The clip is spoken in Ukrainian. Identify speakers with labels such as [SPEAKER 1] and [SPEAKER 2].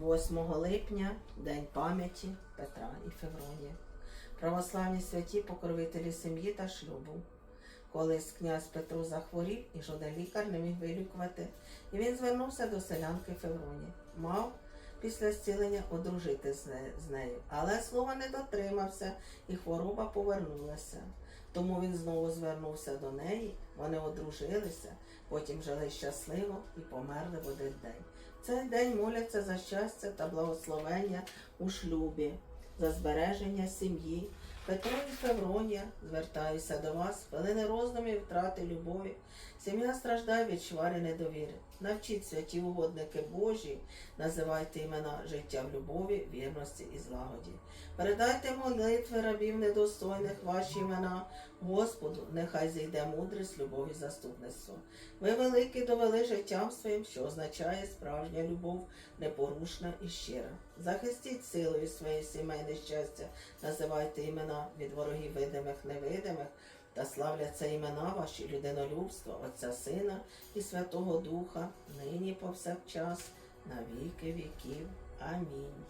[SPEAKER 1] 8 липня День пам'яті Петра і Февронія. Православні святі покровителі сім'ї та шлюбу. Колись князь Петру захворів і жоден лікар не міг вилікувати, і він звернувся до селянки Февронії. Мав після зцілення одружити з нею, але слова не дотримався, і хвороба повернулася. Тому він знову звернувся до неї, вони одружилися, потім жили щасливо і померли в один день. Цей день моляться за щастя та благословення у шлюбі, за збереження сім'ї. Петро і Февронія, звертаюся до вас, хвилини роздумів, втрати любові. Сім'я страждає від чвари недовіри. Навчіть святі угодники Божі, називайте імена життя в любові, вірності і злагоді. Передайте молитви рабів недостойних ваші імена Господу, нехай зійде мудрість, любов і заступництво. Ви великі довели життям своїм, що означає справжня любов, непорушна і щира. Захистіть силою своє сімейне щастя, називайте імена від ворогів видимих, невидимих, та славляться імена ваші людинолюбства, Отця Сина і Святого Духа, нині повсякчас, на віки віків. Амінь.